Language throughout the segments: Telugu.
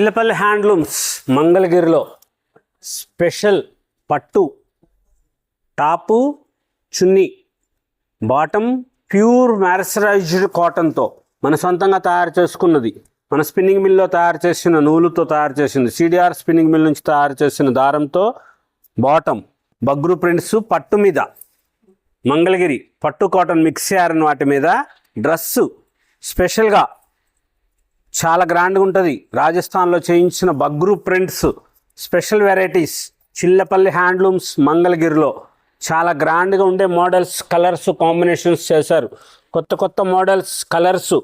పిల్లపల్లి హ్యాండ్లూమ్స్ మంగళగిరిలో స్పెషల్ పట్టు top chunni bottom pure mercerised కాటన్తో మన సొంతంగా తయారు చేసుకున్నది. మన స్పిన్నింగ్ మిల్లో తయారు చేసిన నూలుతో తయారు చేసింది. సిడిఆర్ స్పిన్నింగ్ మిల్ నుంచి తయారు చేసిన దారంతో బాటమ్ బగ్రు ప్రింట్స్ పట్టు మీద మంగళగిరి పట్టు కాటన్ మిక్స్ చేయారని వాటి మీద డ్రెస్సు స్పెషల్గా చాలా గ్రాండ్గా ఉంటుంది. రాజస్థాన్లో చేయించిన Bagru prints special varieties Chillapalli handlooms మంగళగిరిలో చాలా గ్రాండ్గా ఉండే మోడల్స్ కలర్స్ కాంబినేషన్స్ చేశారు. కొత్త కొత్త మోడల్స్ కలర్స్.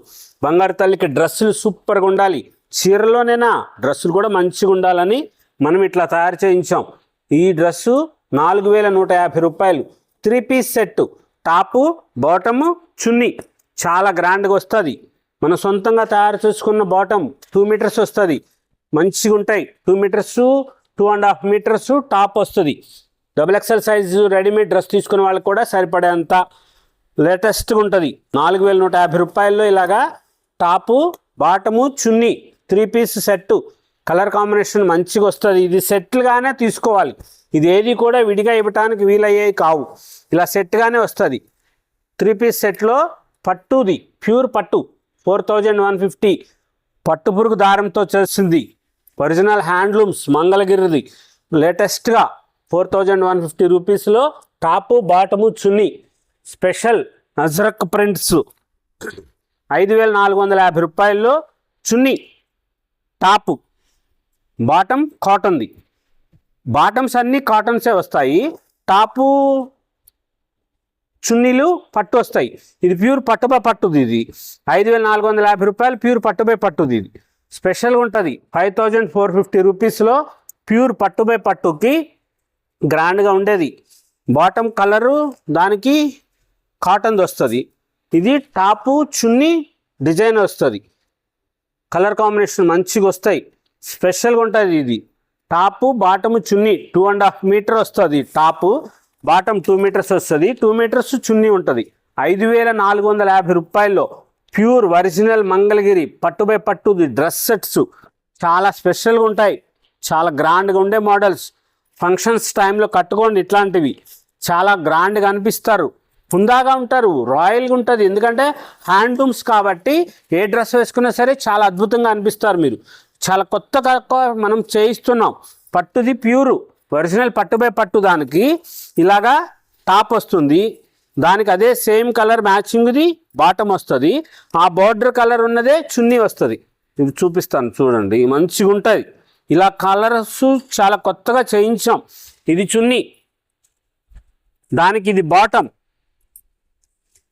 బంగారు తల్లికి డ్రెస్సులు సూపర్గా ఉండాలి. చీరలోనేనా డ్రెస్సులు కూడా మంచిగా ఉండాలని మనం ఇట్లా తయారు చేయించాం. ఈ డ్రెస్సు నాలుగు వేల నూట యాభై రూపాయలు. Three piece set top bottom చున్నీ. చాలా గ్రాండ్గా వస్తుంది. మన సొంతంగా తయారు చేసుకున్న బాటమ్ టూ మీటర్స్ వస్తుంది. మంచిగా ఉంటాయి. Two metres two and half metres top వస్తుంది. Double XL size readymade dress తీసుకునే వాళ్ళకి కూడా సరిపడేంత లేటెస్ట్గా ఉంటుంది. నాలుగు వేల నూట యాభై రూపాయల్లో ఇలాగా టాపు బాటము చున్నీ three piece set. Colour combination మంచిగా వస్తుంది. ఇది సెట్లుగానే తీసుకోవాలి. ఇది ఏది కూడా విడిగా ఇవ్వటానికి వీలయ్యేవి కావు. ఇలా సెట్గానే వస్తుంది. త్రీ పీస్ సెట్లో పట్టుది. ప్యూర్ పట్టు. ఫోర్ థౌజండ్ వన్ ఫిఫ్టీ పట్టు పురుగు దారంతో చేసింది ఒరిజినల్ హ్యాండ్లూమ్స్ మంగళగిరిది. లేటెస్ట్గా ఫోర్ థౌజండ్ వన్ ఫిఫ్టీ రూపీస్లో టాపు బాటము చున్నీ స్పెషల్ నజరక్ ప్రింట్స్. ఐదు వేల నాలుగు వందల యాభై రూపాయల్లో చున్నీ టాపు బాటమ్ కాటన్ది. బాటమ్స్ అన్నీ కాటన్సే వస్తాయి. టాపు చున్నీలు పట్టు వస్తాయి. ఇది ప్యూర్ పట్టుబై పట్టుది ఇది. ఐదు వేల నాలుగు వందల యాభై రూపాయలు ప్యూర్ పట్టుపై పట్టుది ఇది. స్పెషల్గా ఉంటుంది. ఫైవ్ థౌజండ్ ఫోర్ ఫిఫ్టీ రూపీస్లో ప్యూర్ పట్టుపై పట్టుకి గ్రాండ్గా ఉండేది. బాటమ్ కలరు దానికి కాటన్ది వస్తుంది. ఇది టాపు చున్నీ డిజైన్ వస్తుంది. కలర్ కాంబినేషన్ మంచిగా వస్తాయి. స్పెషల్గా ఉంటుంది ఇది. టాపు బాటము చున్నీ టూ అండ్ హాఫ్ మీటర్ వస్తుంది టాపు. బాటమ్ టూ మీటర్స్ వస్తుంది. టూ మీటర్స్ చున్నీ ఉంటుంది. ఐదు వేల నాలుగు వందల యాభై రూపాయల్లో ప్యూర్ ఒరిజినల్ మంగళగిరి పట్టుబై పట్టుది డ్రెస్ సెట్స్ చాలా స్పెషల్గా ఉంటాయి. చాలా గ్రాండ్గా ఉండే మోడల్స్. ఫంక్షన్స్ టైంలో కట్టుకోండి ఇట్లాంటివి. చాలా గ్రాండ్గా అనిపిస్తారు. హుందాగా ఉంటారు. రాయల్గా ఉంటుంది. ఎందుకంటే హ్యాండ్లూమ్స్ కాబట్టి ఏ డ్రెస్ వేసుకున్నా సరే చాలా అద్భుతంగా అనిపిస్తారు మీరు. చాలా కొత్త కొత్త మనం చేయిస్తున్నాం. పట్టుది ప్యూరు. ఒరిజినల్ పట్టుబై పట్టు దానికి ఇలాగా టాప్ వస్తుంది. దానికి అదే సేమ్ కలర్ మ్యాచింగ్ది బాటమ్ వస్తుంది. ఆ బార్డర్ కలర్ ఉన్నదే చున్నీ వస్తుంది. ఇది చూపిస్తాను చూడండి. మంచిగా ఉంటుంది. ఇలా కలర్స్ చాలా కొత్తగా చేయించాం. ఇది చున్నీ. దానికి ఇది బాటమ్.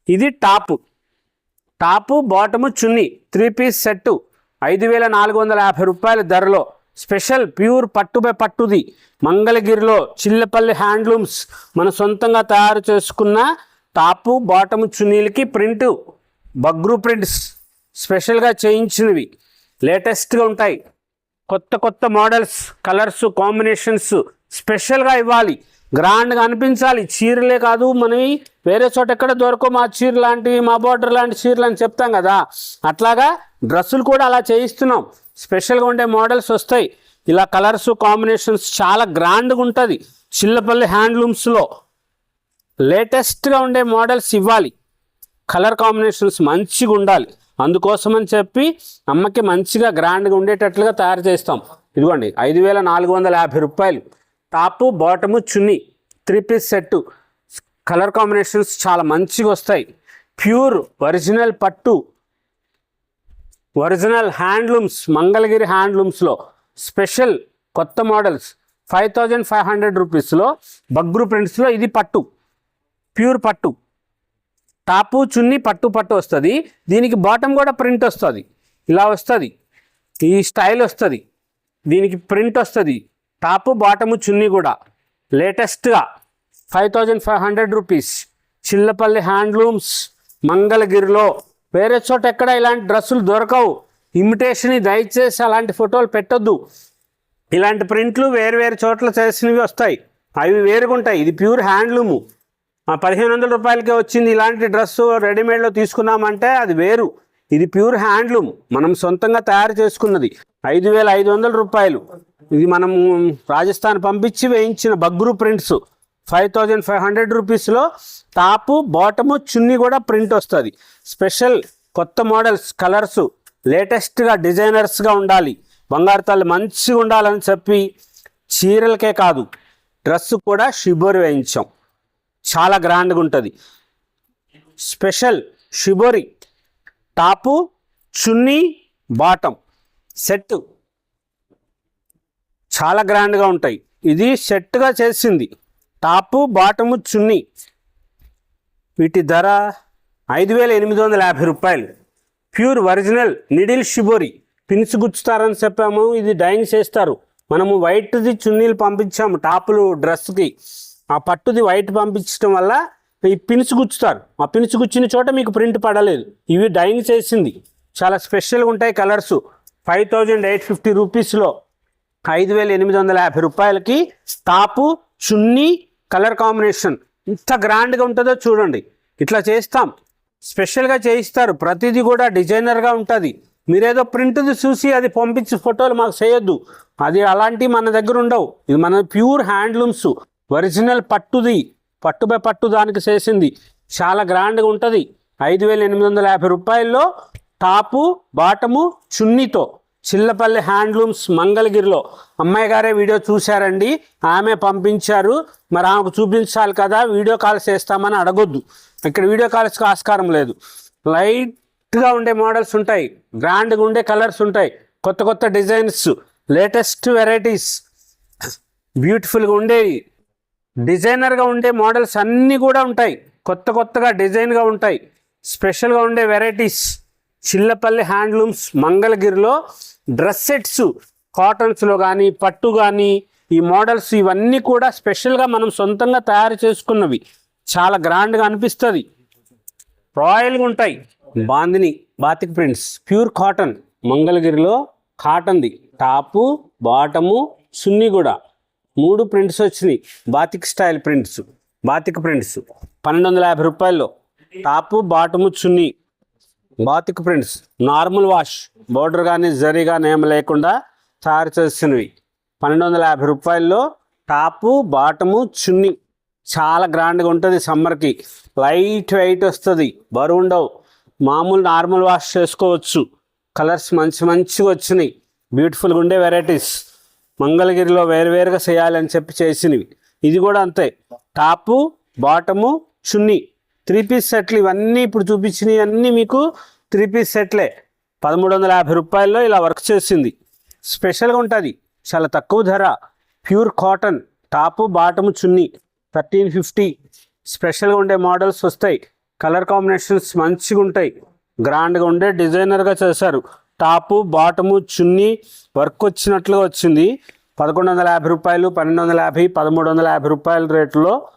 ఇది టాపు. టాపు బాటము చున్నీ. Three piece set. ఐదు వేల నాలుగు వందల యాభై రూపాయల ధరలో. స్పెషల్ ప్యూర్ పట్టుపై పట్టుది. మంగళగిరిలో చిల్లపల్లి హ్యాండ్లూమ్స్ మన సొంతంగా తయారు చేసుకున్న టాపు బాటము చున్నీలకి ప్రింట్ బగ్రు ప్రింట్స్ స్పెషల్గా చేయించినవి. లేటెస్ట్గా ఉంటాయి. కొత్త కొత్త మోడల్స్ కలర్స్ కాంబినేషన్స్ స్పెషల్గా ఇవ్వాలి. గ్రాండ్గా అనిపించాలి. చీరలే కాదు మనవి వేరే చోట ఎక్కడ దొరకో మా చీర లాంటివి మా బార్డర్ లాంటి చీరలు అని చెప్తాం కదా. అట్లాగా డ్రెస్సులు కూడా అలా చేయిస్తున్నాం. స్పెషల్గా ఉండే మోడల్స్ వస్తాయి. ఇలా కలర్స్ కాంబినేషన్స్ చాలా గ్రాండ్గా ఉంటుంది. చిల్లపల్లి హ్యాండ్లూమ్స్లో లేటెస్ట్గా ఉండే మోడల్స్ ఇవ్వాలి. కలర్ కాంబినేషన్స్ మంచిగా ఉండాలి. అందుకోసమని చెప్పి అమ్మకి మంచిగా గ్రాండ్గా ఉండేటట్లుగా తయారు చేస్తాం. ఇదిగోండి ఐదు వేల నాలుగు వందల యాభై రూపాయలు. టాపు బాటము చున్నీ three piece set. Colour combinations చాలా మంచిగా వస్తాయి. ప్యూర్ ఒరిజినల్ పట్టు. ఒరిజినల్ హ్యాండ్లూమ్స్ మంగళగిరి హ్యాండ్లూమ్స్లో స్పెషల్ కొత్త models five thousand five hundred రూపీస్లో బగ్రు ప్రింట్స్లో ఇది పట్టు ప్యూర్ పట్టు. టాపు చున్నీ పట్టు పట్టు వస్తుంది. దీనికి బాటమ్ కూడా ప్రింట్ వస్తుంది. ఇలా వస్తుంది. ఈ స్టైల్ వస్తుంది. దీనికి ప్రింట్ వస్తుంది. టాపు బాటము చున్నీ కూడా. లేటెస్ట్గా five thousand five hundred rupees Chillapalli handlooms మంగళగిరిలో వేరే చోట ఎక్కడ ఇలాంటి డ్రెస్సులు దొరకవు. ఇమిటేషన్ దయచేసి అలాంటి ఫోటోలు పెట్టొద్దు. ఇలాంటి ప్రింట్లు వేరు వేరు చోట్ల చేసినవి వస్తాయి. అవి వేరుగా ఉంటాయి. ఇది ప్యూర్ హ్యాండ్లూము. పదిహేను వందల రూపాయలకే వచ్చింది ఇలాంటి డ్రెస్సు రెడీమేడ్లో తీసుకున్నామంటే అది వేరు. ఇది ప్యూర్ హ్యాండ్లూమ్. మనం సొంతంగా తయారు చేసుకున్నది. ఐదు వేల ఐదు వందల రూపాయలు. ఇది మనం రాజస్థాన్ పంపించి వేయించిన Bagru prints. Five thousand five hundred రూపీస్లో టాపు బాటము చున్నీ కూడా ప్రింట్ వస్తుంది. స్పెషల్ కొత్త మోడల్స్ కలర్స్ లేటెస్ట్గా డిజైనర్స్గా ఉండాలి. బంగారు తల్లి మంచిగా ఉండాలని చెప్పి చీరలకే కాదు డ్రెస్ కూడా షిబోరి వేయించాం. చాలా గ్రాండ్గా ఉంటుంది. స్పెషల్ షిబోరి టాపు చున్నీ బాటం సెట్ చాలా గ్రాండ్గా ఉంటాయి. ఇది సెట్గా చేసింది. టాపు బాటము చున్నీ. వీటి ధర ఐదు వేల ఎనిమిది వందల యాభై రూపాయలు. Pure original needle shibori. Pins గుచ్చుతారని చెప్పాము ఇది డైయింగ్ చేస్తారు. మనము వైట్ది చున్నీలు పంపించాము టాపులు డ్రెస్కి ఆ పట్టుది వైట్ పంపించడం వల్ల ఈ పిన్స్ గుచ్చుతారు. ఆ పిన్స్ గుచ్చిన చోట మీకు ప్రింట్ పడలేదు. ఇవి డైయింగ్ చేసింది. చాలా స్పెషల్గా ఉంటాయి colours. Five thousand eight fifty రూపీస్లో ఐదు వేల ఎనిమిది వందల యాభై రూపాయలకి టాపు చున్నీ కలర్ కాంబినేషన్ ఇంత గ్రాండ్గా ఉంటుందో చూడండి. ఇట్లా చేస్తాం. స్పెషల్గా చేయిస్తారు. ప్రతిదీ కూడా డిజైనర్గా ఉంటుంది. మీరేదో ప్రింట్ది చూసి అది పంపించి ఫోటోలు మాకు చేయొద్దు. అది అలాంటివి మన దగ్గర ఉండవు. ఇది మన ప్యూర్ హ్యాండ్లూమ్స్. ఒరిజినల్ పట్టుది. పట్టు బై పట్టు దానికి చేసింది. చాలా గ్రాండ్గా ఉంటుంది. ఐదు వేల ఎనిమిది వందల యాభై రూపాయల్లో టాపు బాటము చున్నీతో. చిల్లపల్లి హ్యాండ్లూమ్స్ మంగళగిరిలో. అమ్మాయి గారే వీడియో చూశారండి. ఆమె పంపించారు. మరి ఆమెకు చూపించాలి కదా వీడియో కాల్స్ చేస్తామని అడగొద్దు. ఇక్కడ వీడియో కాల్స్కి ఆస్కారం లేదు. లైట్గా ఉండే మోడల్స్ ఉంటాయి. గ్రాండ్గా ఉండే కలర్స్ ఉంటాయి. కొత్త కొత్త డిజైన్స్ లేటెస్ట్ వెరైటీస్ బ్యూటిఫుల్గా ఉండేవి. డిజైనర్గా ఉండే మోడల్స్ అన్నీ కూడా ఉంటాయి. కొత్త కొత్తగా డిజైన్గా ఉంటాయి. స్పెషల్గా ఉండే వెరైటీస్. చిల్లపల్లి హ్యాండ్లూమ్స్ మంగళగిరిలో డ్రెస్ సెట్స్ కాటన్స్లో కానీ పట్టు కానీ ఈ మోడల్స్ ఇవన్నీ కూడా స్పెషల్గా మనం సొంతంగా తయారు చేసుకున్నవి. చాలా గ్రాండ్గా అనిపిస్తుంది. రాయల్గా ఉంటాయి. Bandhani batik prints pure cotton. మంగళగిరిలో కాటన్ది. టాపు బాటము సున్ని కూడా. మూడు ప్రింట్స్ వచ్చినాయి. Batik style prints. Batik prints. పన్నెండు వందల యాభై రూపాయల్లో. టాపు బాటము చున్నీ batik prints normal wash border కానీ జరీ కానీ ఏం లేకుండా తయారు చేసినవి. పన్నెండు వందల యాభై రూపాయల్లో టాపు బాటము చున్నీ. చాలా గ్రాండ్గా ఉంటుంది సమ్మర్కి. లైట్ వెయిట్ వస్తుంది. బరువు ఉండవు. మామూలు నార్మల్ వాష్ చేసుకోవచ్చు. కలర్స్ మంచి మంచిగా వచ్చినాయి. బ్యూటిఫుల్గా ఉండే వెరైటీస్. మంగళగిరిలో వేరువేరుగా చేయాలని చెప్పి చేసినవి. ఇది కూడా అంతే. టాపు బాటము చున్నీ. త్రీ పీస్ సెట్లు ఇవన్నీ ఇప్పుడు చూపించినవి అన్నీ మీకు త్రీ పీస్ సెట్లే. పదమూడు వందల యాభై రూపాయల్లో ఇలా వర్క్ చేసింది. స్పెషల్గా ఉంటుంది. చాలా తక్కువ ధర. Pure cotton. టాపు బాటము చున్నీ. Thirteen fifty. స్పెషల్గా ఉండే మోడల్స్ వస్తాయి. కలర్ కాంబినేషన్స్ మంచిగా ఉంటాయి. గ్రాండ్గా ఉండే డిజైనర్గా చేశారు. టాపు బాటము చున్నీ వర్క్ వచ్చినట్లుగా వచ్చింది. పదకొండు వందల యాభై రూపాయలు పన్నెండు వందల యాభై పదమూడు వందల యాభై రూపాయల రేట్లో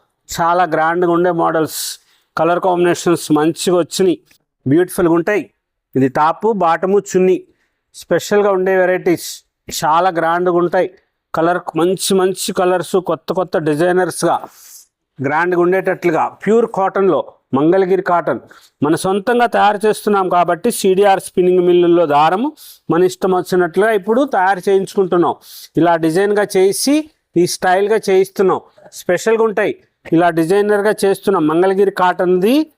చాలా గ్రాండ్గా ఉండే మోడల్స్. కలర్ కాంబినేషన్స్ మంచిగా వచ్చినాయి. బ్యూటిఫుల్గా ఉంటాయి. ఇది టాపు బాటము చున్నీ. స్పెషల్గా ఉండే వెరైటీస్ చాలా గ్రాండ్గా ఉంటాయి. కలర్ మంచి మంచి కలర్స్ కొత్త కొత్త డిజైనర్స్గా గ్రాండ్గా ఉండేటట్లుగా. ప్యూర్ కాటన్లో మంగళగిరి కాటన్ మన సొంతంగా తయారు చేస్తున్నాం కాబట్టి సిడిఆర్ స్పిన్నింగ్ మిల్లుల్లో దారము మన ఇష్టం వచ్చినట్లుగా ఇప్పుడు తయారు చేయించుకుంటున్నాం. ఇలా డిజైన్గా చేసి ఈ స్టైల్గా చేయిస్తున్నాం. స్పెషల్గా ఉంటాయి. ఇలా డిజైనర్గా చేస్తున్న మంగళగిరి కాటన్ది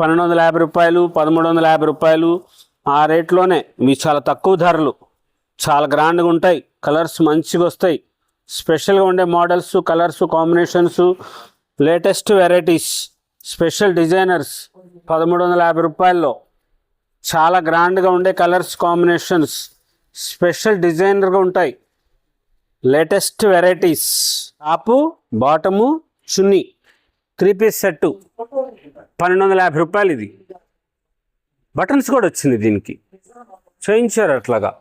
పన్నెండు వందల యాభై రూపాయలు పదమూడు వందల యాభై రూపాయలు. ఆ రేట్లోనే మీ చాలా తక్కువ ధరలు. చాలా గ్రాండ్గా ఉంటాయి. కలర్స్ మంచిగా వస్తాయి. స్పెషల్గా ఉండే models colours combinations latest varieties special designers పదమూడు వందల యాభై రూపాయల్లో. చాలా గ్రాండ్గా ఉండే కలర్స్ కాంబినేషన్స్ స్పెషల్ డిజైనర్గా ఉంటాయి. Latest varieties. టాపు బాటము చున్నీ త్రీ పీస్ సెట్టు పన్నెండు వందల యాభై రూపాయలు ఇది. బటన్స్ కూడా వచ్చింది దీనికి. చేయించారు అట్లాగా.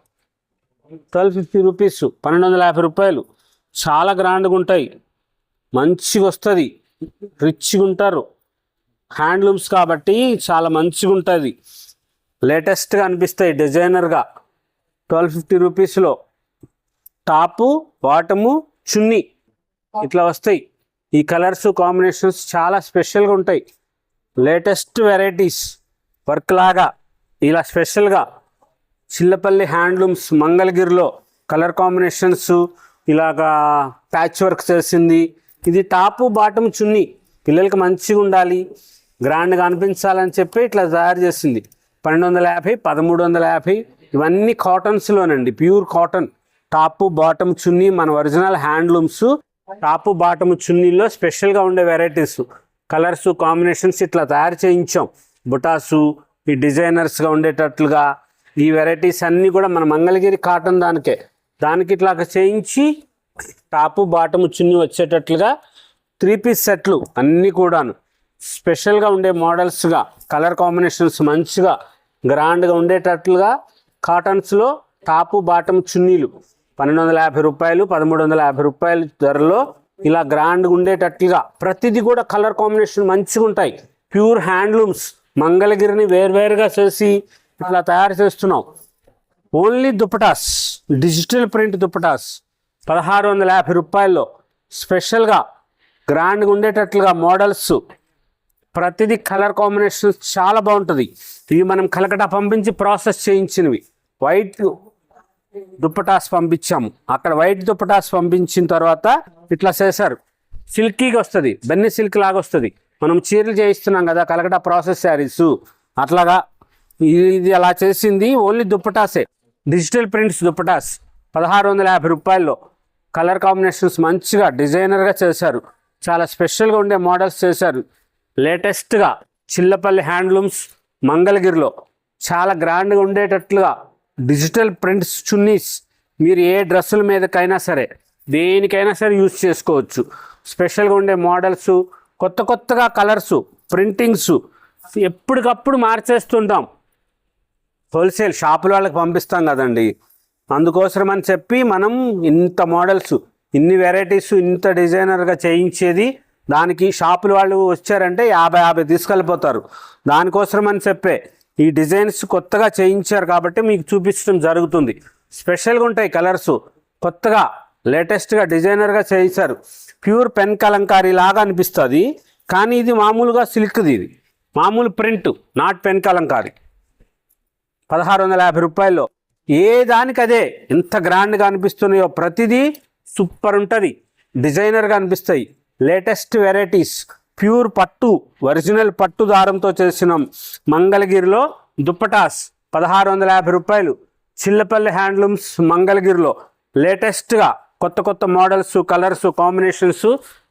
ట్వెల్వ్ ఫిఫ్టీ రూపీస్ పన్నెండు వందల యాభై రూపాయలు. చాలా గ్రాండ్గా ఉంటాయి. మంచిగా వస్తుంది. రిచ్గా ఉంటారు. హ్యాండ్లూమ్స్ కాబట్టి చాలా మంచిగా ఉంటుంది. లేటెస్ట్గా అనిపిస్తాయి డిజైనర్గా. ట్వెల్వ్ ఫిఫ్టీ రూపీస్లో టాపు బాటము చున్నీ ఇట్లా వస్తాయి. ఈ కలర్స్ కాంబినేషన్స్ చాలా స్పెషల్గా ఉంటాయి. లేటెస్ట్ వెరైటీస్ వర్క్ లాగా ఇలా స్పెషల్గా చిల్లపల్లి హ్యాండ్లూమ్స్ మంగళగిరిలో కలర్ కాంబినేషన్స్ ఇలాగా ప్యాచ్ వర్క్ చేసింది. ఇది టాపు బాటమ్ చున్నీ. పిల్లలకి మంచిగా ఉండాలి. గ్రాండ్గా అనిపించాలని చెప్పి ఇట్లా తయారు చేసింది. పన్నెండు వందల యాభై పదమూడు వందల యాభై ఇవన్నీ కాటన్స్లోనండి. Pure cotton. టాపు బాటమ్ చున్నీ మన ఒరిజినల్ హ్యాండ్లూమ్స్. టాపు బాటమ్ చున్నీల్లో స్పెషల్గా ఉండే వెరైటీస్. కలర్స్ కాంబినేషన్స్ ఇట్లా తయారు చేయించాం. బుటాసు ఈ డిజైనర్స్గా ఉండేటట్లుగా. ఈ వెరైటీస్ అన్నీ కూడా మన మంగళగిరి కాటన్ దానికే. దానికి ఇట్లా చేయించి టాపు బాటము చున్ని వచ్చేటట్లుగా త్రీ పీస్ సెట్లు అన్నీ కూడాను. స్పెషల్గా ఉండే మోడల్స్గా కలర్ కాంబినేషన్స్ మంచిగా గ్రాండ్గా ఉండేటట్లుగా కాటన్స్లో టాపు బాటమ్ చున్నీలు. పన్నెండు వందల యాభై రూపాయలు పదమూడు వందల యాభై రూపాయల ధరలో ఇలా గ్రాండ్గా ఉండేటట్లుగా ప్రతిదీ కూడా కలర్ కాంబినేషన్ మంచిగా ఉంటాయి. ప్యూర్ హ్యాండ్లూమ్స్ మంగళగిరిని వేర్వేరుగా చేసి ఇలా తయారు చేస్తున్నాం. Only dupattas digital print dupattas పదహారు వందల యాభై రూపాయల్లో స్పెషల్గా గ్రాండ్గా ఉండేటట్లుగా మోడల్స్ ప్రతిదీ కలర్ కాంబినేషన్ చాలా బాగుంటుంది. ఇవి మనం కలకటా పంపించి ప్రాసెస్ చేయించినవి. వైట్ దుప్పటాస్ పంపించాము. అక్కడ వైట్ దుప్పటాస్ పంపించిన తర్వాత ఇట్లా చేశారు. సిల్కీగా వస్తుంది. బెన్ని సిల్క్ లాగా వస్తుంది. మనం చీరలు చేయిస్తున్నాం కదా కలగట ప్రాసెస్ శారీస్. అట్లాగా ఇది- ఇది అలా చేసింది ఓన్లీ దుప్పటాసే. Digital prints dupattas. పదహారు వందల యాభై రూపాయల్లో. కలర్ కాంబినేషన్స్ మంచిగా డిజైనర్గా చేశారు. చాలా స్పెషల్గా ఉండే మోడల్స్ చేశారు. లేటెస్ట్గా చిల్లపల్లి హ్యాండ్లూమ్స్ మంగళగిరిలో. చాలా గ్రాండ్గా ఉండేటట్లుగా డిజిటల్ ప్రింట్స్ చున్నీస్. మీరు ఏ డ్రెస్సుల మీదకైనా సరే దేనికైనా సరే యూజ్ చేసుకోవచ్చు. స్పెషల్గా ఉండే మోడల్స్ కొత్త కొత్తగా కలర్స్ ప్రింటింగ్స్ ఎప్పటికప్పుడు మార్చేస్తుంటాం. హోల్సేల్ షాపుల వాళ్ళకి పంపిస్తాం కదండి. అందుకోసం అని చెప్పి మనం ఇంత మోడల్స్ ఇన్ని వెరైటీస్ ఇంత డిజైనర్గా చేయించేది దానికి షాపుల వాళ్ళు వచ్చారంటే యాభై యాభై తీసుకెళ్ళిపోతారు. దానికోసం అని చెప్పే ఈ డిజైన్స్ కొత్తగా చేయించారు కాబట్టి మీకు చూపించడం జరుగుతుంది. స్పెషల్గా ఉంటాయి కలర్స్. కొత్తగా లేటెస్ట్గా డిజైనర్గా చేయించారు. ప్యూర్ పెన్ కలంకారీ లాగా అనిపిస్తుంది. కానీ ఇది మామూలుగా సిల్క్ది ఇది. మామూలు ప్రింట్ నాట్ పెన్ కలంకారీ. పదహారు వందల యాభై రూపాయల్లో. ఏ దానికి అదే ఎంత గ్రాండ్గా అనిపిస్తున్నాయో ప్రతిదీ సూపర్ ఉంటుంది. డిజైనర్గా అనిపిస్తాయి. Latest varieties. ప్యూర్ పట్టు ఒరిజినల్ పట్టు దారంతో చేసిన మంగళగిరిలో దుప్పటాస్ పదహారు వందల యాభై రూపాయలు. చిల్లపల్లి హ్యాండ్లూమ్స్ మంగళగిరిలో లేటెస్ట్గా కొత్త కొత్త మోడల్స్ కలర్స్ కాంబినేషన్స్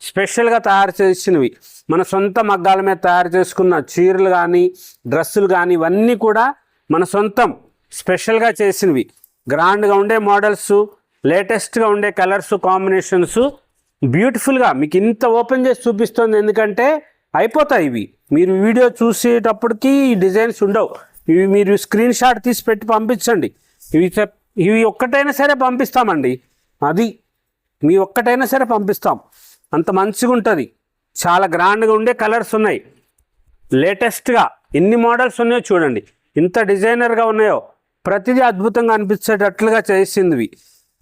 స్పెషల్గా తయారు చేసినవి. మన సొంత మగ్గాల మీద తయారు చేసుకున్న చీరలు కానీ డ్రెస్సులు కానీ ఇవన్నీ కూడా మన సొంతం స్పెషల్గా చేసినవి. గ్రాండ్గా ఉండే మోడల్స్ లేటెస్ట్గా ఉండే కలర్స్ కాంబినేషన్స్ బ్యూటిఫుల్గా మీకు ఇంత ఓపెన్ చేసి చూపిస్తుంది ఎందుకంటే అయిపోతాయి ఇవి. మీరు వీడియో చూసేటప్పటికి ఈ డిజైన్స్ ఉండవు. ఇవి మీరు స్క్రీన్ షాట్ తీసి పెట్టి పంపించండి. ఇవి చెప్ ఇవి ఒక్కటైనా సరే పంపిస్తామండి. అది మీ ఒక్కటైనా సరే పంపిస్తాం. అంత మంచిగా ఉంటుంది. చాలా గ్రాండ్గా ఉండే కలర్స్ ఉన్నాయి. లేటెస్ట్గా ఎన్ని మోడల్స్ ఉన్నాయో చూడండి. ఇంత డిజైనర్గా ఉన్నాయో. ప్రతిదీ అద్భుతంగా అనిపించేటట్లుగా చేసింది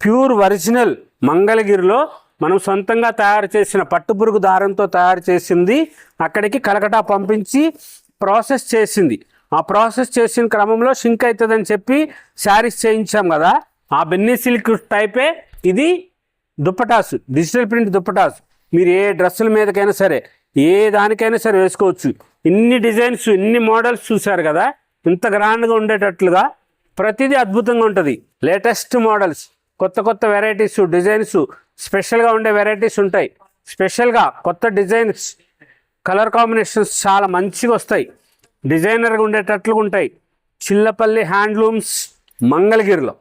ప్యూర్ ఒరిజినల్ మంగళగిరిలో మనం సొంతంగా తయారు చేసిన పట్టుపురుగు దారంతో తయారు చేసింది అక్కడికి కలకటా పంపించి ప్రాసెస్ చేసింది. ఆ ప్రాసెస్ చేసిన క్రమంలో షింక్ అవుతుందని చెప్పి శారీస్ చేయించాం కదా. ఆ బెన్నీ సిల్క్ టైపే ఇది దుప్పటాస్ డిజిటల్ ప్రింట్ దుప్పటాస్. మీరు ఏ డ్రెస్సుల మీదకైనా సరే ఏ దానికైనా సరే వేసుకోవచ్చు. ఇన్ని డిజైన్స్ ఇన్ని మోడల్స్ చూశారు కదా. ఇంత గ్రాండ్గా ఉండేటట్లుగా ప్రతిదీ అద్భుతంగా ఉంటుంది. Latest models. కొత్త కొత్త వెరైటీస్ డిజైన్స్ స్పెషల్గా ఉండే వెరైటీస్ ఉంటాయి. స్పెషల్గా కొత్త డిజైన్స్ కలర్ కాంబినేషన్స్ చాలా మంచిగా వస్తాయి. డిజైనర్గా ఉండేటట్లుగా ఉంటాయి. చిల్లపల్లి హ్యాండ్లూమ్స్ మంగళగిరిలో.